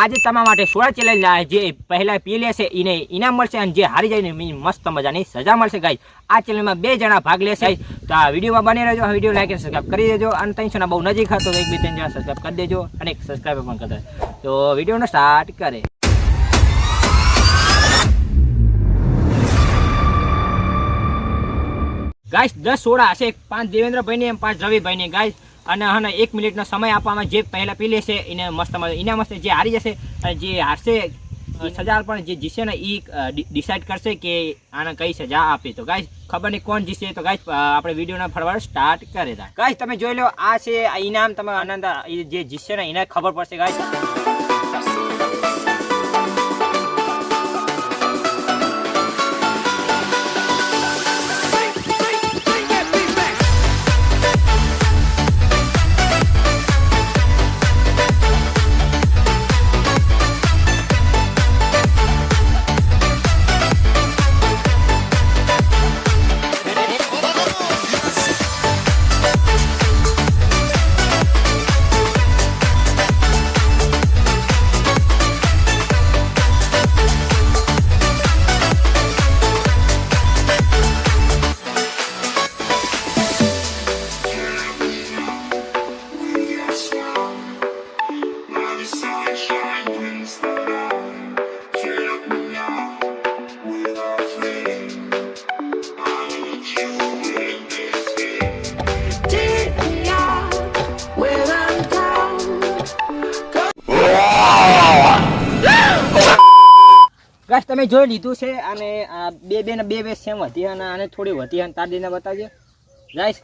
આજે તમારા માટે સોળા ચેલેન્જ જે પહેલા પી લેશે, એને ઇનામ મળશે અને જે હારી જાય ને મસ્ત મજાની સજા મળશે ગાઈ આ ચેલેન્જમાં બે જણા ભાગ લેશે. તો આ વિડીયોમાં બની રહેજો. વીડિયો લાઈક અને સબસ્ક્રાઈબ કરી દેજો. અને ત્રણસો બહુ નજીક હતો એક, બે, ત્રણ જણા સબસ્ક્રાઈબ કરી દેજો અને એક સબસ્ક્રાઈબ પણ કરી દેજો તો વિડીયોનો સ્ટાર્ટ કરે. ગાઈસ દસ સોળા હશે. પાંચ દેવેન્દ્રભાઈ ને પાંચ રવિભાઈ ને ગાઈસ અને હને એક મિનિટનો સમય આપવામાં જે પહેલાં પી લેશે એને મસ્ત ઇનામ હશે જે હારી જશે અને જે હારશે સજા પણ જે જીતશે ને એ ડિસાઈડ કરશે કે આને કઈ સજા આપે. તો ગાય ખબર નહીં કોણ જીતશે, તો ગાઈસ આપણે વિડીયોના ફરવાડ સ્ટાર્ટ કરે તા ગાઈસ તમે જોઈ લો, આ છે આ ઇનામ, તમે આનંદ જે જીતશે ને એને ખબર પડશે ગાઈસ ગાઈસ તમે જોઈ લીધું છે અને આ બે બે ને બે બે સેમ વધી અને આને થોડી વધી અને તાર દઈને બતાવજે. ગાઈસ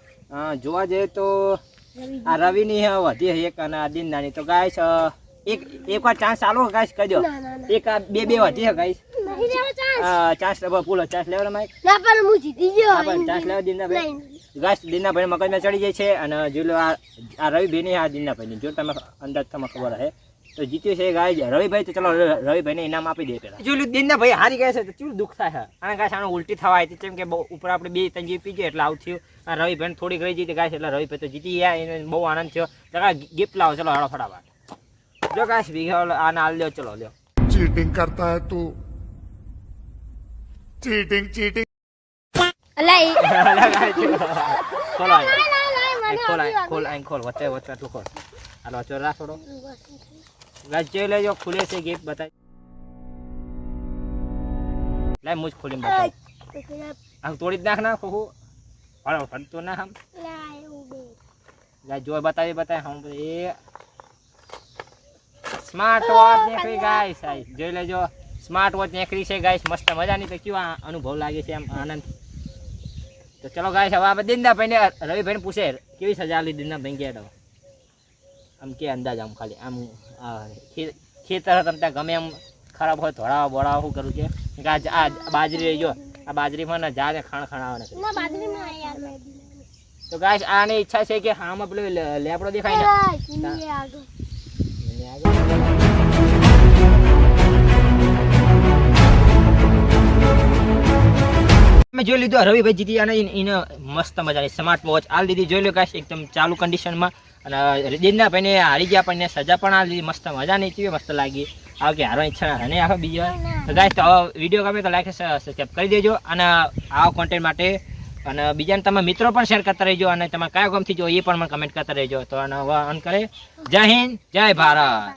જોવા જઈએ તો આ રવિની હે વધી એક અને આ દિનદાની. તો ગાઈશ એક એક વાર ચાન્સ આલો ગાઈશ કહી દો. ના, ના, ના. એક આ બે બે વધી છે ગાઈશ ચાન્સ. લેવો પૂલો ચાન્સ લેવો માઈક ના પણ હું જીતી ગયો પણ ચાન્સ લેવો દિનદાભાઈ ગાઈશ દિનદાભાઈ મગજમાં ચડી જાય છે અને જો લો આ આ રવિભાઈ ની આ દિનદાભાઈ જો તમે અંદાજ તમને ખબર હે. તો જીત્યો છે ગાય રવિભાઈ તો ચલો રવિભાઈને ઇનામ આપી દે પેલા જોયું દિનના ભાઈ હારી ગયા છે તો ચેવું દુઃખ થાય અને ગાય આને ઉલટી થવા આવી કેમ કે ઉપર આપણે બે ત્રણ જીવ પીજે એટલે આવું થયું. અને રવિભાઈને થોડીક રહી જીતી ગાય છે એટલે રવિભાઈ તો જીતી ગયા. એને બહુ આનંદ થયો. તો ગિફ્ટ લાવો ચલો હાડો ફટાફટ. જો ગાય ભીગા આને હાલ લ્યો ચલો લ્યો. ચીટિંગ કરતા હે તું. ચીટિંગ ચીટિંગ અલા એ ચલો. ખોલ ખોલ અહીં ખોલ વચ્ચે વચ્ચે તું ખોલ હાલો વચ્ચે રાખ થોડો ગાય જોઈ લેજો ખુલે છે ગિફ્ટ બતાવી લાય મુજ ખોલીને બતાવ આમ તોડી જ નાખ ના ખોખું હળો ફરતો ના આમ. ગાય જો બતાવી બતાવી હમ એ સ્માર્ટ વોચ નીકળી ગાઈસ આઈ જોઈ લેજો સ્માર્ટ વોચ નીકળી છે ગાઈસ મસ્ત મજાની તો કેવો અનુભવ લાગે છે એમ આનંદ તો ચલો ગાય હવે આપણે દિંદાભાઈ ને રવિભાઈ ને પૂછે કેવી સજા આલી દિનદાભાઈ કે આમ કે અંદાજ આમ ખાલી આમ ખેતર તમને ગમે એમ ખરાબ હોય ધોળાવા બોળાવા શું કરું છે? કે આ બાજરી રહી જો આ બાજરીમાં ને જા ને ખાણ ખાણાવા. તો ગાય આની ઈચ્છા છે કે આમાં પેલું લેપડો દેખાય ને? તમે જોઈ લીધું રવિભાઈ જીતી અને એને- મસ્ત મજાની સ્માર્ટ વોચ આલ દીધી, જોઈ લો કાશ એકદમ ચાલુ કન્ડિશનમાં અને દિનના ભાઈને હારી ગયા પણ સજા પણ આ દીધી. મસ્ત મજા નહીં હતી, મસ્ત લાગી. આ કે હારવાની ઈચ્છા અને આખો બીજો તો ગાઈસ તો વીડિયો ગમે તો લાઈક સબસ્ક્રાઈબ કરી દેજો. અને આવા કોન્ટેન્ટ માટે, અને બીજાને તમે મિત્રો પણ શેર કરતા રહેજો અને તમે કયા ગમથી જો એ પણ મને કમેન્ટ કરતા રહેજો. તો આનો અન કરે. જય હિન્દ, જય ભારત.